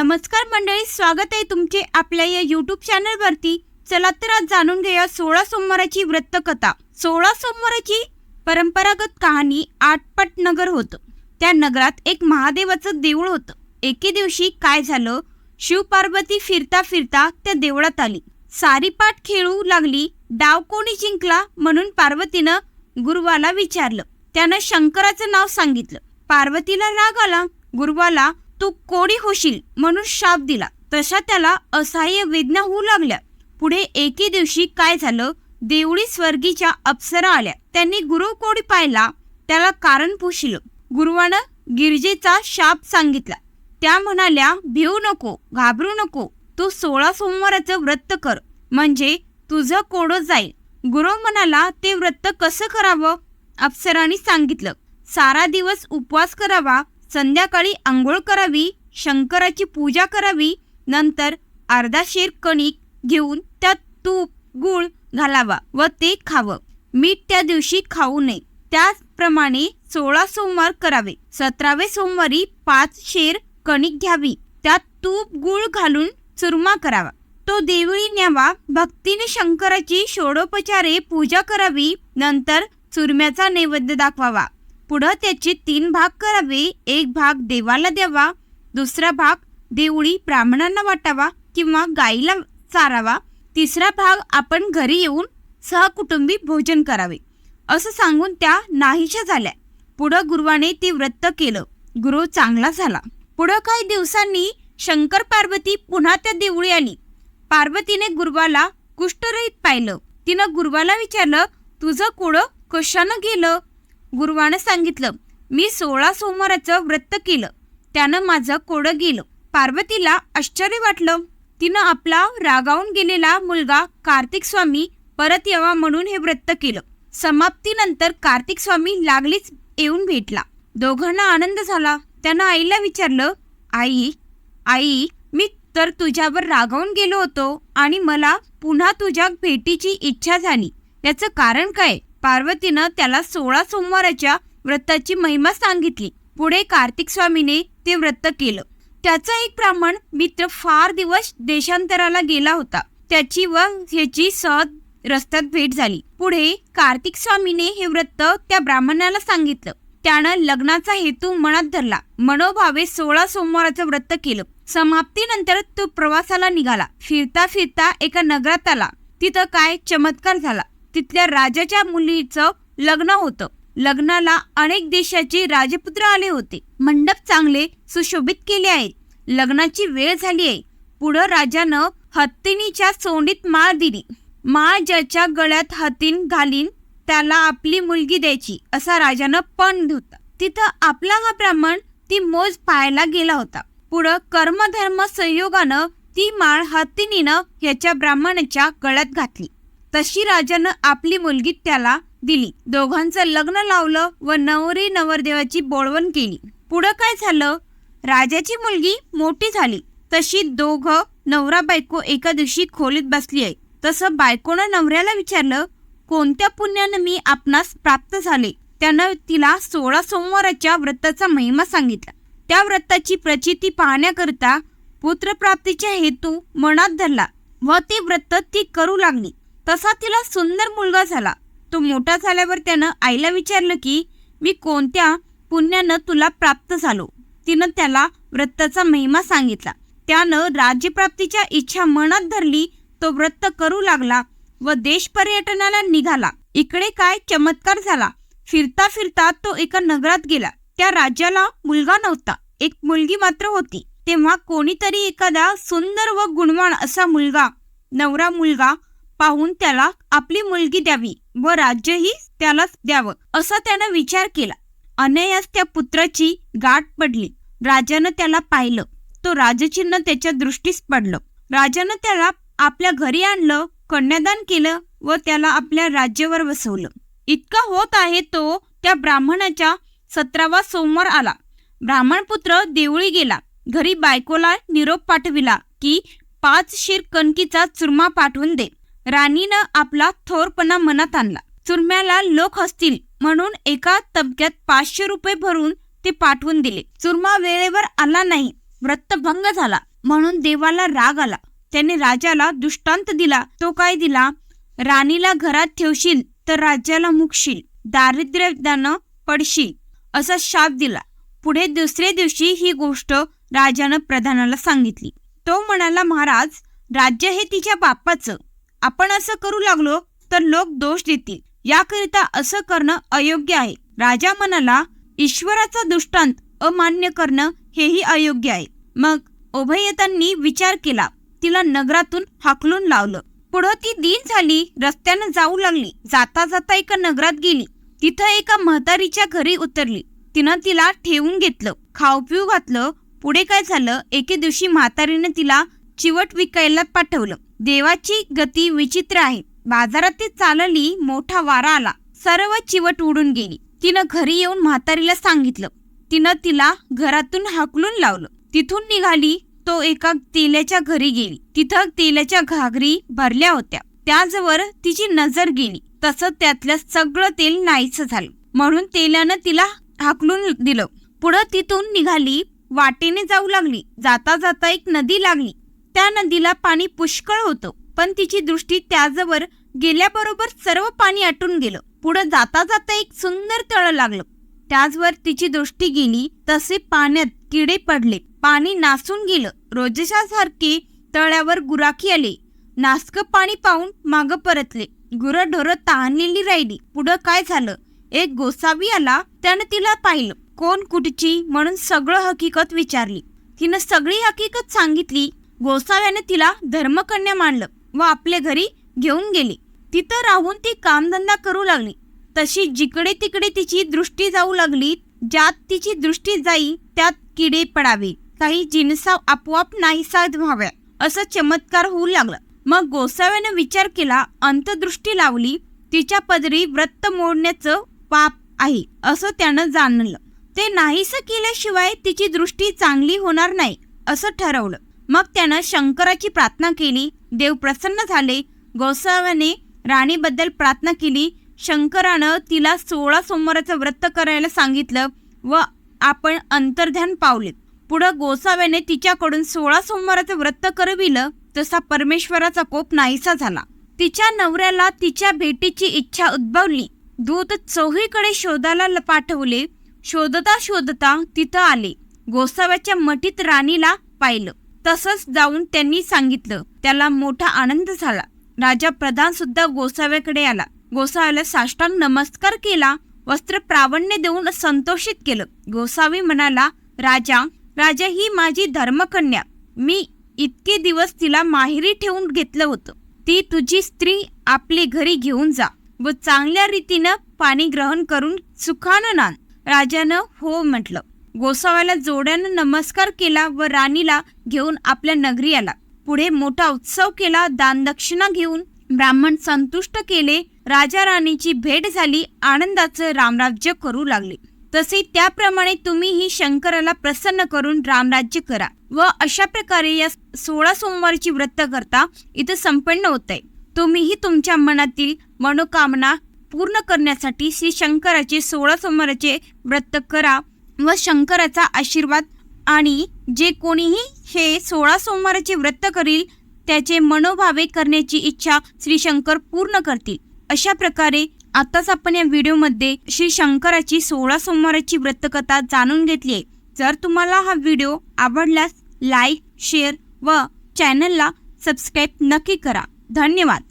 नमस्कार मंडळी स्वागत आहे तुमचे आपल्या या युट्यूब चॅनलवरती चला तर आज जाणून घेऊया सोळा सोमवाराची वृत्तकथा. सोळा सोमवाराची परंपरागत कहाणी आठपट नगर होतं. त्या नगरात एक महादेवाचं देऊळ होतं. एके दिवशी काय झालं? शिव पार्वती फिरता फिरता त्या देवळात आली. सारी पाठ खेळू लागली डाव कोणी जिंकला म्हणून पार्वतीनं गुरुवाला विचारलं. त्यानं शंकराचं नाव सांगितलं. पार्वतीला राग आला गुरुवाला तू कोडी होशील म्हणून शाप दिला. तशा त्याला असहाय्य वेदना होऊ लागल्या. पुढे एके दिवशी काय झालं? देवळी स्वर्गीच्या अप्सरा आल्या. त्यांनी गुरु कोडी पाहिला. त्याला कारण पुशिलं. गुरुवानं गिरजेचा शाप सांगितला. त्या म्हणाल्या भिवू नको घाबरू नको. तू सोळा सोमवाराचं व्रत कर. म्हणजे तुझं कोडं जाईल. गुरु म्हणाला ते व्रत कसं करावं? अप्सरांनी सांगितलं सारा दिवस उपवास करावा. संध्याकाळी आंघोळ करावी शंकराची पूजा करावी नंतर अर्धा शेर कणिक घेऊन त्यात तूप गुळ घालावा व ते खावं. मीठ त्या दिवशी खाऊ नये. त्याचप्रमाणे सोळा सोमवार करावे. सतरावे सोमवारी पाच शेर कणिक घ्यावी. त्यात तूप गुळ घालून चुरमा करावा. तो देवळी न्यावा. भक्तीने शंकराची षोडोपचारे पूजा करावी. नंतर चुरम्याचा नैवेद्य दाखवावा. पुढं त्याचे तीन भाग करावे. एक भाग देवाला द्यावा दुसरा भाग देवळी ब्राह्मणांना वाटावा किंवा गाईला चारावा. तिसरा भाग आपण घरी येऊन सहकुटुंबी भोजन करावे. असं सांगून त्या नाहीशा झाल्या. पुढं गुरुवाने ते व्रत केलं. गुरु चांगला झाला. पुढं काही दिवसांनी शंकर पार्वती पुन्हा त्या देवळी आली. पार्वतीने गुरुवाला कुष्ठरहित पाहिलं. तिनं गुरुवाला विचारलं तुझं कुळं कशानं गेलं? गुरुवानं सांगितलं मी सोळा सोमवाराचं व्रत केलं. त्यानं माझं कोडं गेलं. पार्वतीला आश्चर्य वाटलं. तिनं आपला रागावून गेलेला मुलगा कार्तिक स्वामी परत यावा म्हणून हे व्रत केलं. समाप्तीनंतर कार्तिक स्वामी लागलीच येऊन भेटला. दोघांना आनंद झाला. त्यानं आईला विचारलं आई आई मी तर तुझ्यावर रागावून गेलो होतो आणि मला पुन्हा तुझ्या भेटीची इच्छा झाली. त्याचं कारण काय? पार्वतीनं त्याला सोळा सोमवाराच्या व्रताची महिमा सांगितली. पुढे कार्तिक स्वामीने ते व्रत केलं. त्याचा एक ब्राह्मण मित्र फार दिवस देशांतराला गेला होता. त्याची व ह्याची सहज रस्त्यात भेट झाली. पुढे कार्तिक स्वामीने हे व्रत त्या ब्राह्मणाला सांगितलं. त्यानं लग्नाचा हेतू मनात धरला. मनोभावे सोळा सोमवाराचं व्रत केलं. समाप्तीनंतर तो प्रवासाला निघाला. फिरता फिरता एका नगरात आला. तिथं काय चमत्कार झाला. तिथल्या राजाच्या मुलीचं लग्न होतं. लग्नाला अनेक देशाचे राजपुत्र आले होते. मंडप चांगले सुशोभित केले आहेत. लग्नाची वेळ झाली आहे. पुढं राजानं हत्तीनीच्या सोंडीत माळ दिली. माळ ज्याच्या गळ्यात हत्तीन घालीन त्याला आपली मुलगी द्यायची असा राजानं पण होता तिथं आपला हा ब्राह्मण ती मोज पाहायला गेला होता. पुढं कर्मधर्म संयोगानं ती माळ हत्तीनीनं ह्याच्या ब्राह्मणाच्या गळ्यात घातली. तशी राजानं आपली मुलगी त्याला दिली. दोघांचं लग्न लावलं व नवरी नवरदेवाची बोळवण केली. पुढं काय झालं? राजाची मुलगी मोठी झाली. तशी दोघं नवरा बायको एका दिवशी खोलीत बसली आहे. तसं बायकोनं नवऱ्याला विचारलं कोणत्या पुण्यानं मी आपणास प्राप्त झाले? त्यानं तिला सोळा सोमवाराच्या व्रताचा महिमा सांगितला. त्या व्रताची प्रचिती पाहण्याकरता पुत्रप्राप्तीचा हेतू मनात धरला व ते व्रत ती करू लागली. तसा तिला सुंदर मुलगा झाला. तो मोठा झाल्यावर त्यानं आईला विचारलं की मी कोणत्या पुण्यानं तुला प्राप्त झालो? तिनं त्याला व्रताचा महिमा सांगितला. त्यानं राज्यप्राप्तीच्या इच्छा मनात धरली तो व्रत करू लागला व देश पर्यटनाला निघाला. इकडे काय चमत्कार झाला. फिरता फिरता तो एका नगरात गेला. त्या राज्याला मुलगा नव्हता एक मुलगी मात्र होती. तेव्हा कोणीतरी एखादा सुंदर व गुणवान असा मुलगा नवरा मुलगा पाहून त्याला आपली मुलगी द्यावी व राज्यही त्यालाच द्यावं असा त्यानं विचार केला. अनयास त्या पुत्राची गाठ पडली. राजानं त्याला पाहिलं. तो राजचिन्ह त्याच्या दृष्टीस पडलं. राजानं त्याला आपल्या घरी आणलं कन्यादान केलं व त्याला आपल्या राज्यावर बसवलं. इतका होत आहे तो त्या ब्राह्मणाच्या सतरावा सोमवार आला. ब्राह्मणपुत्र देवळी गेला. घरी बायकोला निरोप पाठविला की पाच शिर कणकीचा चुरमा पाठवून दे. राणीनं आपला थोरपणा मनात आणला. चुरम्याला लोक हसतील म्हणून एका तबक्यात पाचशे रुपये भरून ते पाठवून दिले. चुरमा वेळेवर आला नाही. व्रतभंग झाला. म्हणून देवाला राग आला. त्याने राजाला दृष्टांत दिला. तो काय दिला? राणीला घरात ठेवशील तर राज्याला मुकशील. दारिद्र्यदानं पडशील. असा शाप दिला. पुढे दुसऱ्या दिवशी ही गोष्ट राजानं प्रधानाला सांगितली. तो म्हणाला महाराज राज्य हे तिच्या बापाचं. आपण असं करू लागलो तर लोक दोष देतील. याकरिता असं करणं अयोग्य आहे. राजा म्हणाला ईश्वराचा दृष्टांत अमान्य करणं हेही अयोग्य आहे. मग उभयतांनी विचार केला. तिला नगरातून हाकलून लावलं. पुढं ती दिन झाली रस्त्यानं जाऊ लागली. जाता जाता एका नगरात गेली. तिथं एका म्हातारीच्या घरी उतरली. तिनं तिला ठेवून घेतलं. खाऊ पिऊ घातलं. पुढे काय झालं? एके दिवशी म्हातारीनं तिला चिवट विकायला पाठवलं. देवाची गती विचित्र आहे. बाजारात ती चालली मोठा वारा आला. सर्व चिवट उडून गेली. तिनं घरी येऊन म्हातारीला सांगितलं. तिनं तिला घरातून हाकलून लावलं. तिथून निघाली तो एका तेल्याच्या घरी गेली. तिथं तेलाच्या घागरी भरल्या होत्या. त्याजवळ तिची नजर गेली. तसं त्यातलं सगळं तेल नाहीचं झालं. म्हणून तेलानं तिला हाकलून दिलं. पुढं तिथून निघाली वाटेने जाऊ लागली. जाता जाता एक नदी लागली. त्या नदीला पाणी पुष्कळ होतं पण तिची दृष्टी त्याजवळ गेल्याबरोबर सर्व पाणी आटून गेलं. पुढं जाता जाता एक सुंदर तळ लागलं. त्याचवर तिची दृष्टी गेली तसे पाण्यात किडे पडले. पाणी नासून गेलं. रोजच्यासारखे तळ्यावर गुराखी आले. नासक पाणी पाहून माग परतले. गुरंढोरं तहानलेली राहिली. पुढं काय झालं? एक गोसावी आला. त्यानं तिला पाहिलं. कोण कुठची? म्हणून सगळं हकीकत विचारली. तिनं सगळी हकीकत सांगितली. गोसाव्याने तिला धर्मकन्या मानलं व आपल्या घरी घेऊन गेली. तिथं राहून ती कामधंदा करू लागली. तशी जिकडे तिकडे तिची दृष्टी जाऊ लागली ज्यात तिची दृष्टी जाई त्यात किडे पडावे. काही जिनसा आपोआप नाहीसा व्हाव्या असं चमत्कार होऊ लागला. मग गोसाव्यानं विचार केला अंतदृष्टी लावली तिच्या पदरी व्रत मोडण्याचं पाप आहे असं त्यानं जाणलं. ते नाहीस केल्याशिवाय तिची दृष्टी चांगली होणार नाही असं ठरवलं. मग त्यानं शंकराची प्रार्थना केली. देव प्रसन्न झाले. गोसाव्याने राणीबद्दल प्रार्थना केली. शंकरानं तिला सोळा सोमवाराचं व्रत करायला सांगितलं व आपण अंतर्ध्यान पावले. पुढं गोसाव्याने तिच्याकडून सोळा सोमवाराचं व्रत करविलं. तसा परमेश्वराचा कोप नाहीसा झाला. तिच्या नवऱ्याला तिच्या भेटीची इच्छा उद्भवली. दूत चौहीकडे शोधायला पाठवले. शोधता शोधता तिथं आले. गोसाव्याच्या मठीत राणीला पाहिलं. तसंच जाऊन त्यांनी सांगितलं. त्याला मोठा आनंद झाला. राजा प्रधान सुद्धा गोसाव्याकडे आला. गोसाव्याला साष्टांग नमस्कार केला. वस्त्र प्रावण्य देऊन संतोषित केलं. गोसावी म्हणाला राजा राजा ही माझी धर्मकन्या. मी इतके दिवस तिला माहेरी ठेवून घेतलं होतं. ती तुझी स्त्री आपले घरी घेऊन जा व चांगल्या रीतीनं पाणी ग्रहण करून सुखानं नान राजानं हो म्हटलं. गोसाव्याला जोड्यानं नमस्कार केला व राणीला घेऊन आपल्या नगरी आला पुढे मोठा उत्सव केला दानदक्षिणा घेऊन ब्राह्मण संतुष्ट केले राजा राणीची भेट झाली आनंदाचं रामराज्य करू लागले. तसे त्याप्रमाणे तुम्हीही शंकराला प्रसन्न करून रामराज्य करा व अशा प्रकारे या सोळा सोमवारची व्रत करता इथं संपन्न होत आहे. तुम्हीही तुमच्या मनातील मनोकामना पूर्ण करण्यासाठी श्री शंकराचे सोळा सोमवाराचे व्रत करा व शंकराचा आशीर्वाद आणि जे कोणीही हे सोळा सोमवाराचे व्रत करील त्याचे मनोभावे करण्याची इच्छा श्री शंकर पूर्ण करतील. अशा प्रकारे आताच आपण या व्हिडिओमध्ये श्री शंकराची सोळा सोमवाराची व्रतकथा जाणून घेतली आहे. जर तुम्हाला हा व्हिडिओ आवडल्यास लाईक शेअर व चॅनलला सबस्क्राईब नक्की करा. धन्यवाद.